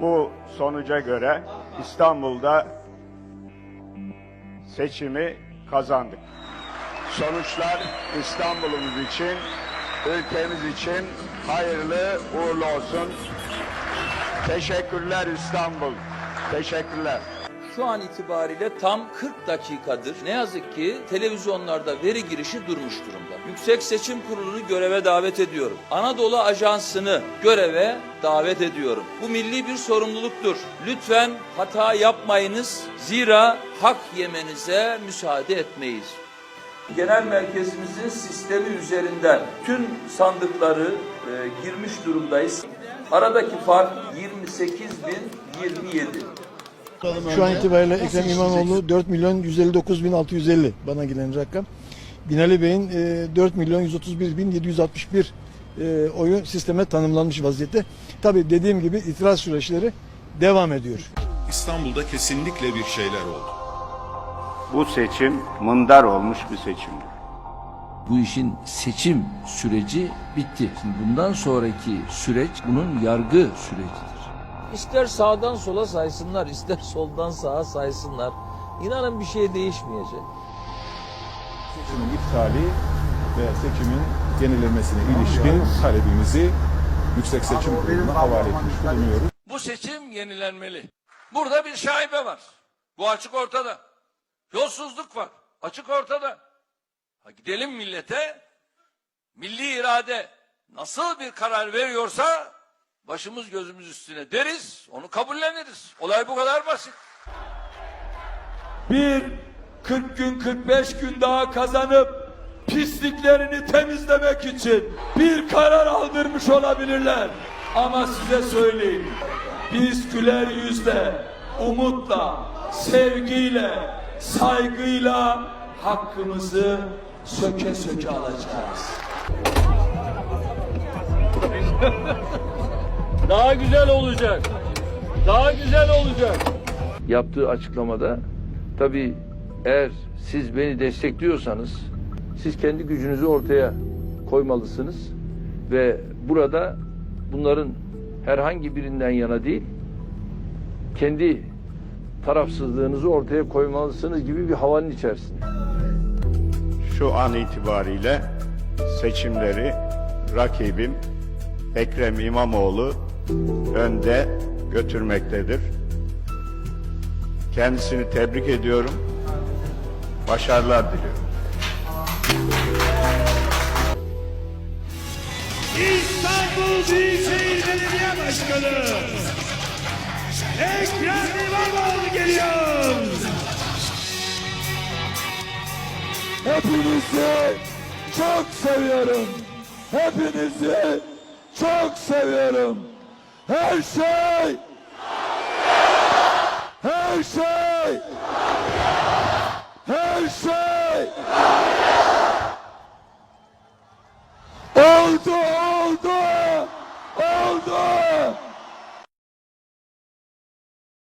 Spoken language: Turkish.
Bu sonuca göre İstanbul'da seçimi kazandık. Sonuçlar İstanbul'umuz için, ülkemiz için hayırlı uğurlu olsun. Teşekkürler İstanbul. Teşekkürler. Şu an itibariyle tam 40 dakikadır ne yazık ki televizyonlarda veri girişi durmuş durumda. Yüksek Seçim Kurulu'nu göreve davet ediyorum. Anadolu Ajansı'nı göreve davet ediyorum. Bu milli bir sorumluluktur. Lütfen hata yapmayınız. Zira hak yemenize müsaade etmeyiz. Genel merkezimizin sistemi üzerinden tüm sandıkları e, girmiş durumdayız. Aradaki fark 28.027. Şu an itibariyle Ekrem İmamoğlu 4 milyon 159 bin 650 bana gelen rakam. Binali Bey'in e, 4 milyon 131 bin 761 e, oyu sisteme tanımlanmış vaziyette. Tabii dediğim gibi itiraz süreçleri devam ediyor. İstanbul'da kesinlikle bir şeyler oldu. Bu seçim mındar olmuş bir seçimdir. bu işin seçim süreci bitti. Şimdi bundan sonraki süreç bunun yargı sürecidir. İster sağdan sola saysınlar, ister soldan sağa saysınlar. İnanın bir şey değişmeyecek. seçimin iptali ve seçimin yenilenmesine ilişkin talebimizi Yüksek Seçim Kurulu'na havale etmiş bulunuyoruz. Bu seçim yenilenmeli. Burada bir şaibe var. Bu açık ortada. Yolsuzluk var. Açık ortada. Ha gidelim millete. Milli irade nasıl bir karar veriyorsa başımız gözümüz üstüne deriz. Onu kabulleniriz. Olay bu kadar basit. bir 40 gün 45 gün daha kazanıp pisliklerini temizlemek için bir karar aldırmış olabilirler. Ama size söyleyeyim. Biz güler yüzle, umutla, sevgiyle, saygıyla hakkımızı söke söke alacağız. Daha güzel olacak. Daha güzel olacak. Yaptığı açıklamada tabii eğer siz beni destekliyorsanız siz kendi gücünüzü ortaya koymalısınız ve burada bunların herhangi birinden yana değil kendi tarafsızlığınızı ortaya koymalısınız gibi bir havanın içerisinde. Şu an itibariyle seçimleri rakibim Ekrem İmamoğlu önde götürmektedir. Kendisini tebrik ediyorum. Başarılar diliyorum. İstanbul Büyükşehir Belediye Başkanı Ekrem İmamoğlu geliyor. Hepinizi çok seviyorum. Hepinizi çok seviyorum. Her şey! Her şey! Her şey! Oldu oldu! Oldu